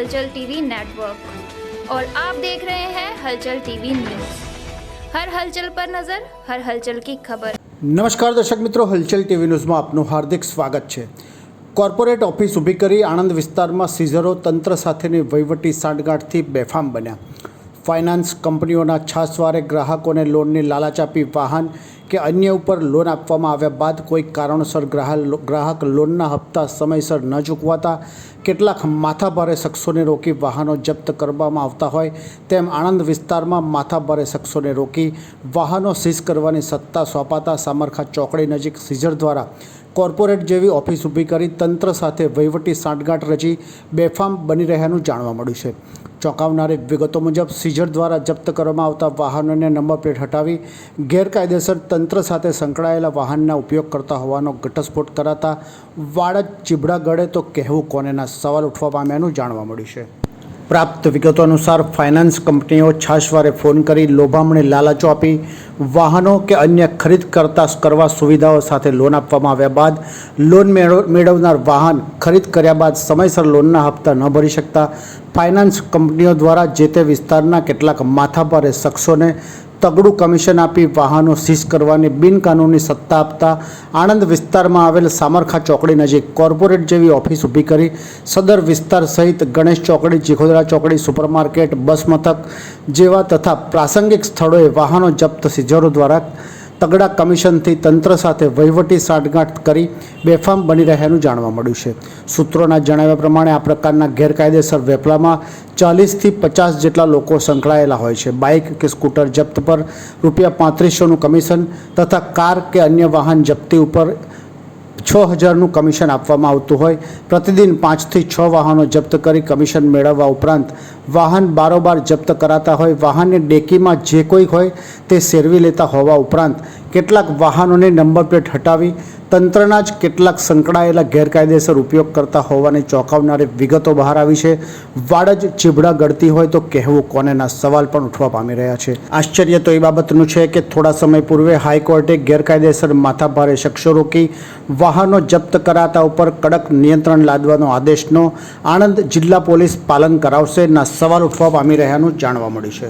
हलचल TV network और आप देख रहे हैं हलचल टीवी न्यूज हर हलचल पर नजर हर हलचल की खबर નમસ્કાર દર્શક મિત્રો હલચલ ટીવી ન્યૂઝમાં આપનું હાર્દિક સ્વાગત છે કોર્પોરેટ ઓફિસ ઊભી કરી આણંદ વિસ્તારમાં સીઝરો તંત્ર સાથેની વહીવટી સાંઠગાંઠથી બેફામ બન્યા ફાઇનાન્સ કંપનીઓના છાસવારે ગ્રાહકોને લોનની લાલચ આપી વાહન કે અન્ય ઉપર લોન આપવામાં આવ્યા બાદ કોઈ કારણોસર ગ્રાહક ગ્રાહક લોનના હપ્તા સમયસર ન ચૂકવાતા કેટલાક માથાભારે શખ્સોને રોકી વાહનો જપ્ત કરવામાં આવતા હોય તેમ આણંદ વિસ્તારમાં માથાભારે શખ્સોને રોકી વાહનો સીઝ કરવાની સત્તા સોંપાતા સામરખા ચોકડી નજીક સીઝર દ્વારા કોર્પોરેટ જેવી ઓફિસ ઊભી કરી તંત્ર સાથે વહીવટી સાંઠગાંઠ રચી બેફામ બની રહ્યાનું જાણવા મળ્યું છે. ચોંકાવનારી વિગતો મુજબ સીઝર દ્વારા જપ્ત કરવામાં આવતા વાહનોને નંબર પ્લેટ હટાવી ગેરકાયદેસર તંત્ર સાથે સંકળાયેલા વાહનના ઉપયોગ કરતા હોવાનો ઘટસ્ફોટ કરાતા વાડજ ચીબડા ગળે તો કહેવું કોનેના સવાલ ઉઠવા પામ્યાનું જાણવા મળ્યું છે. પ્રાપ્ત વિગતો અનુસાર ફાઇનાન્સ કંપનીઓ છાશવારે ફોન કરી લોભામણી લાલચો આપી, વાહનો કે અન્ય ખરીદ કરતા કરવા સુવિધાઓ સાથે લોન આપવામાં આવ્યા બાદ, લોન મેળવ- મેળવનાર વાહન ખરીદ કર્યા બાદ સમયસર લોનના હપ્તા ન ભરી શકતા, ફાઇનાન્સ કંપનીઓ દ્વારા જે તે વિસ્તારના કેટલાક માથાભારે શખ્સોને તગડું કમિશન આપી વાહનો સીઝ કરવાની બિનકાનૂની સત્તા આપતા આણંદ વિસ્તારમાં આવેલ સામરખા ચોકડી નજીક કોર્પોરેટ જેવી ઓફિસ ઊભી કરી સદર વિસ્તાર સહિત ગણેશ ચોકડી જીખોદરા ચોકડી, સુપરમાર્કેટ, બસ મથક જેવા તથા પ્રાસંગિક સ્થળોએ વાહનો જપ્ત સીઝરો દ્વારા તગડા કમિશનથી તંત્ર સાથે વહીવટી સાંઠગાંઠ કરી બેફામ બની રહ્યાનું જાણવા મળ્યું છે. સૂત્રોના જણાવ્યા પ્રમાણે આ પ્રકારના ગેરકાયદેસર વેપલામાં ચાલીસથી પચાસ જેટલા લોકો સંકળાયેલા હોય છે. બાઇક કે સ્કૂટર જપ્ત પર રૂપિયા પાંત્રીસોનું કમિશન તથા કાર કે અન્ય વાહન જપ્તી ઉપર છ હજારનું કમિશન આપવામાં આવતું હોય. પ્રતિદિન પાંચથી છ વાહનો જપ્ત કરી કમિશન મેળવવા ઉપરાંત વાહન બારોબાર જપ્ત કરાતા હોય, વાહનની ડેકીમાં જે કોઈ હોય તે સેરવી લેતા હોવા ઉપરાંત કેટલાક વાહનોને નંબર પ્લેટ હટાવી તંત્રના જ કેટલાક સંકળાયેલા ગેરકાયદેસર ઉપયોગ કરતા હોવાની ચોંકાવનારી વિગતો બહાર આવી છે. વાડજ ચીબડા ગળતી હોય તો કહેવું કોનેના સવાલ પણ ઉઠવા પામી રહ્યા છે. આશ્ચર્ય તો એ બાબતનું છે કે થોડા સમય પૂર્વે હાઈકોર્ટે ગેરકાયદેસર માથાભારે શખ્સો રોકી વાહનો જપ્ત કરાતા ઉપર કડક નિયંત્રણ લાદવાનો આદેશનો આણંદ જિલ્લા પોલીસ પાલન કરાવશે ના સવાલ ઉઠવા પામી રહ્યાનું જાણવા મળ્યું છે.